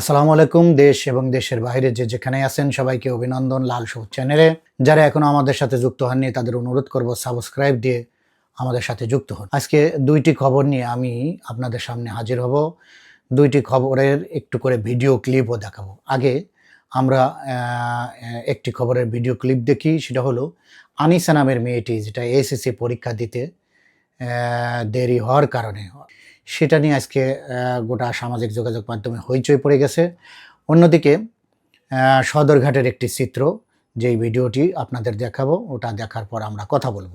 আসসালামু আলাইকুম, দেশ এবং দেশের বাইরে যে যেখানে আছেন সবাইকে অভিনন্দন লাল সবুজ চ্যানেলে। যারা এখনও আমাদের সাথে যুক্ত হননি, তাদের অনুরোধ করব সাবস্ক্রাইব দিয়ে আমাদের সাথে যুক্ত হন। আজকে দুইটি খবর নিয়ে আমি আপনাদের সামনে হাজির হব। দুইটি খবরের একটু করে ভিডিও ক্লিপও দেখাবো। আগে আমরা একটি খবরের ভিডিও ক্লিপ দেখি, সেটা হলো আনিসা নামের মেয়েটি, যেটা এসএসসি পরীক্ষা দিতে দেরি হওয়ার কারণে। সেটা নিয়ে আজকে আহ, গোটা সামাজিক যোগাযোগ মাধ্যমে হইচই পড়ে গেছে। অন্যদিকে আহ, সদরঘাটের একটি চিত্র যেই ভিডিওটি আপনাদের দেখাবো ওটা দেখার পর আমরা কথা বলব।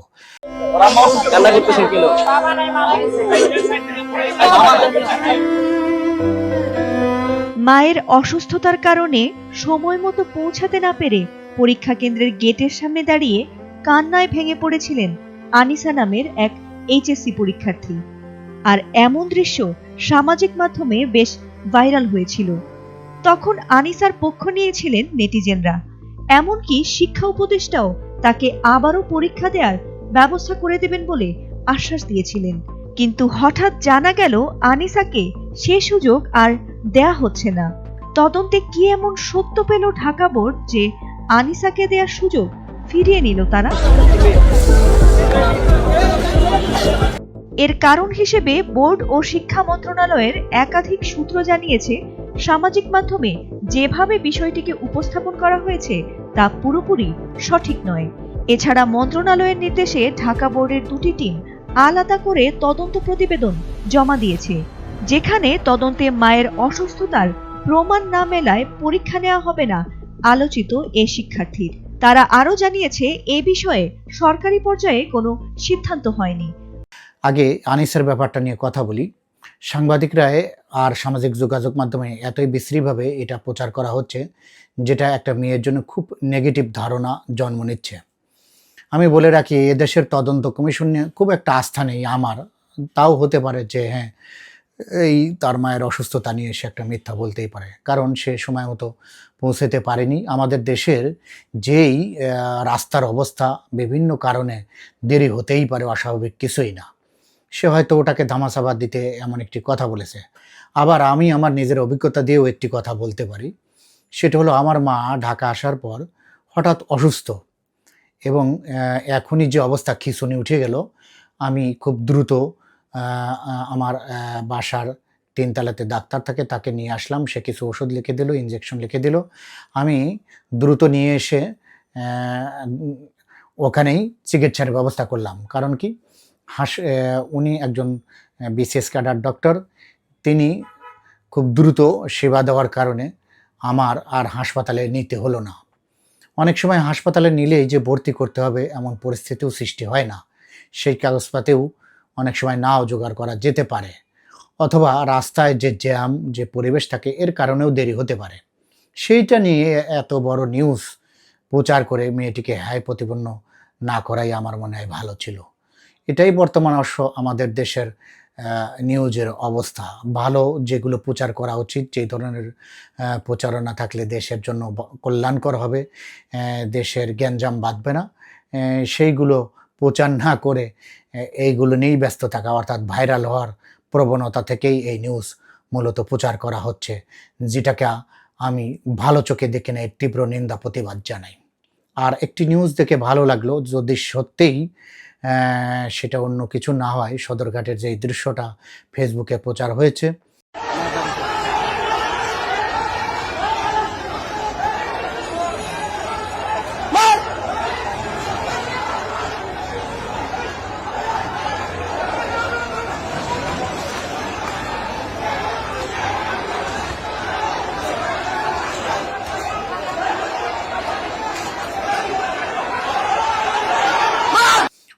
মায়ের অসুস্থতার কারণে সময় মতো পৌঁছাতে না পেরে পরীক্ষা কেন্দ্রের গেটের সামনে দাঁড়িয়ে কান্নায় ভেঙে পড়েছিলেন আনিসা নামের এক এইচএসসি পরীক্ষার্থী। আর এমন দৃশ্য সামাজিক মাধ্যমে বেশ ভাইরাল হয়েছিল। তখন আনিসার পক্ষ নিয়েছিলেন নেটিজেনরা। এমনকি শিক্ষা উপদেষ্টাও তাকে আবারও পরীক্ষা দেওয়ার ব্যবস্থা করে দেবেন বলে আশ্বাস দিয়েছিলেন। কিন্তু হঠাৎ জানা গেল আনিসাকে সে সুযোগ আর দেয়া হচ্ছে না। তদন্তে কি এমন সত্য পেল ঢাকা বোর্ড যে আনিসাকে দেওয়ার সুযোগ ফিরিয়ে নিল তারা? এর কারণ হিসেবে বোর্ড ও শিক্ষা মন্ত্রণালয়ের একাধিক সূত্র জানিয়েছে, সামাজিক মাধ্যমে যেভাবে বিষয়টিকে উপস্থাপন করা হয়েছে, তা পুরোপুরি সঠিক নয়। এছাড়া মন্ত্রণালয়ের নির্দেশে ঢাকা বোর্ডের দুটি টিম আলাদা করে তদন্ত প্রতিবেদন জমা দিয়েছে, যেখানে তদন্তে মায়ের অসুস্থতার প্রমাণ না মেলায় পরীক্ষা নেওয়া হবে না, আলোচিত এ শিক্ষার্থীর। তারা আরও জানিয়েছে, এ বিষয়ে সরকারি পর্যায়ে কোনো সিদ্ধান্ত হয়নি। আগে আনিসের ব্যাপারটা নিয়ে কথা বলি। সাংবাদিকরা আর সামাজিক যোগাযোগ মাধ্যমে এতই বিশ্রীভাবে এটা প্রচার করা হচ্ছে, যেটা একটা মেয়ের জন্য খুব নেগেটিভ ধারণা জন্ম নিচ্ছে। আমি বলে রাখি, এদেশের তদন্ত কমিশন নিয়ে খুব একটা আস্থা নেই আমার। তাও হতে পারে যে হ্যাঁ এই তার মায়ের অসুস্থতা নিয়ে সে একটা মিথ্যা বলতেই পারে। কারণ সে সময় মতো পৌঁছাতে পারেনি। আমাদের দেশের যেই রাস্তার অবস্থা বিভিন্ন কারণে দেরি হতেই পারে, অস্বাভাবিক কিছুই না। সে হয়তো ওটাকে ধামাচাপা দিতে এমন একটি কথা বলেছে। আবার আমি আমার নিজের অভিজ্ঞতা দিয়েও একটি কথা বলতে পারি। সেটা হলো আমার মা ঢাকা আসার পর হঠাৎ অসুস্থ এবং এখনই যে অবস্থা খিঁচুনি উঠে গেল, আমি খুব দ্রুত আমার বাসার তিনতলাতে ডাক্তার থাকে, তাকে নিয়ে আসলাম। সে কিছু ওষুধ লিখে দিল ইঞ্জেকশন লিখে দিল। আমি দ্রুত নিয়ে এসে ওখানেই চিকিৎসার ব্যবস্থা করলাম। কারণ কি? হাস উনি একজন বিসিএস ক্যাডার ডক্টর। তিনি খুব দ্রুত সেবা দেওয়ার কারণে আমার আর হাসপাতালে নিতে হলো না। অনেক সময় হাসপাতালে নিলেই যে ভর্তি করতে হবে এমন পরিস্থিতিও সৃষ্টি হয় না। সেই কাগজপাতেও অনেক সময় নাও জোগাড় করা যেতে পারে। অথবা রাস্তায় যে জ্যাম, যে পরিবেশ থাকে, এর কারণেও দেরি হতে পারে। সেইটা নিয়ে এত বড় নিউজ প্রচার করে মেয়েটিকে হাই প্রতিপন্ন না করাই আমার মনে হয় ভালো ছিল। এটাই বর্তমান অবশ্য আমাদের দেশের নিউজের অবস্থা। ভালো যেগুলো প্রচার করা উচিত যে ধরনের প্রচারণা থাকলে দেশের জন্য কল্যাণকর হবে দেশের জ্ঞানজাম বাঁধবে না। সেইগুলো প্রচার না করে এইগুলো নিয়েই ব্যস্ত থাকা, অর্থাৎ ভাইরাল হওয়ার প্রবণতা থেকেই এই নিউজ মূলত প্রচার করা হচ্ছে, যেটাকে আমি ভালো চোখে দেখে নেই, তীব্র নিন্দা, প্রতিবাদ জানাই। আর একটি নিউজ দেখে ভালো লাগল, যদি সত্যিই সেটা অন্য কিছু না হয়, সদরঘাটের যে দৃশ্যটা ফেসবুকে প্রচার হয়েছে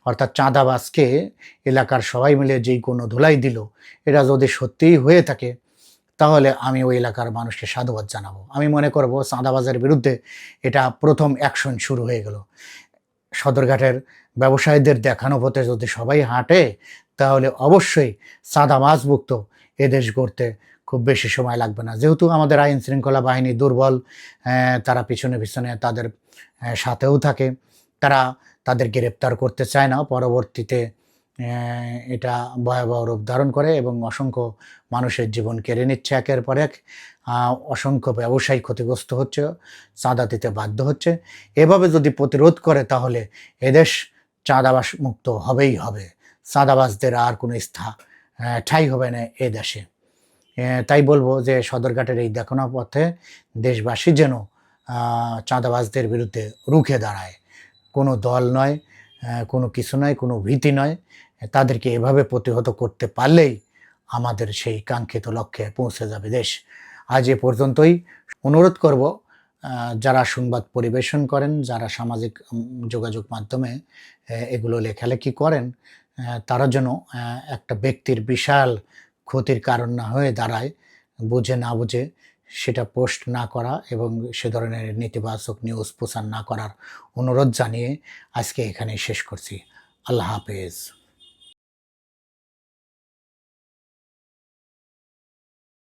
অর্থাৎ চাঁদাবাজকে এলাকার সবাই মিলে যেই কোনো ধুলাই দিল, এটা যদি সত্যিই হয়ে থাকে, তাহলে আমি ওই এলাকার মানুষকে সাধুবাদ জানাব। আমি মনে করব চাঁদাবাজের বিরুদ্ধে এটা প্রথম অ্যাকশন শুরু হয়ে গেল। সদরঘাটের ব্যবসায়ীদের দেখানো পথে যদি সবাই হাঁটে, তাহলে অবশ্যই চাঁদাবাজমুক্ত এদেশ গড়তে খুব বেশি সময় লাগবে না। যেহেতু আমাদের আইন শৃঙ্খলা বাহিনী দুর্বল তারা পিছনে পিছনে তাদের সাথেও থাকে। তারা তাদের গ্রেপ্তার করতে চায় না। পরবর্তীতে এটা ভয়াবহ রূপ ধারণ করে এবং অসংখ্য মানুষের জীবন কেড়ে নিচ্ছে একের পর এক। অসংখ্য ব্যবসায়ী ক্ষতিগ্রস্ত হচ্ছে চাঁদা দিতে বাধ্য হচ্ছে। এভাবে যদি প্রতিরোধ করে তাহলে এদেশ চাঁদাবাস মুক্ত হবেই হবে। চাঁদাবাসদের আর কোনো স্থা ঠাই হবে না এ দেশে। তাই বলব যে সদরঘাটের এই দেখানো পথে দেশবাসী যেন আহ, চাঁদাবাজদের বিরুদ্ধে রুখে দাঁড়ায়। কোনো দল নয় কোনো কিছু নয়, কোনো ভীতি নয়, তাদেরকে এভাবে প্রতিহত করতে পারলেই আমাদের সেই কাঙ্ক্ষিত লক্ষ্যে পৌঁছে যাবে দেশ। আজ এ পর্যন্তই অনুরোধ করব যারা সংবাদ পরিবেশন করেন, যারা সামাজিক যোগাযোগ মাধ্যমে এগুলো লেখালেখি করেন তারা যেন একটা ব্যক্তির বিশাল ক্ষতির কারণ না হয়ে দাঁড়ায়, বুঝে না বুঝে সেটা পোস্ট না করা এবং সে ধরনের নেতিবাচক নিউজ প্রচার না করার অনুরোধ জানিয়ে আজকে এখানে শেষ করছি। আল্লাহ হাফেজ।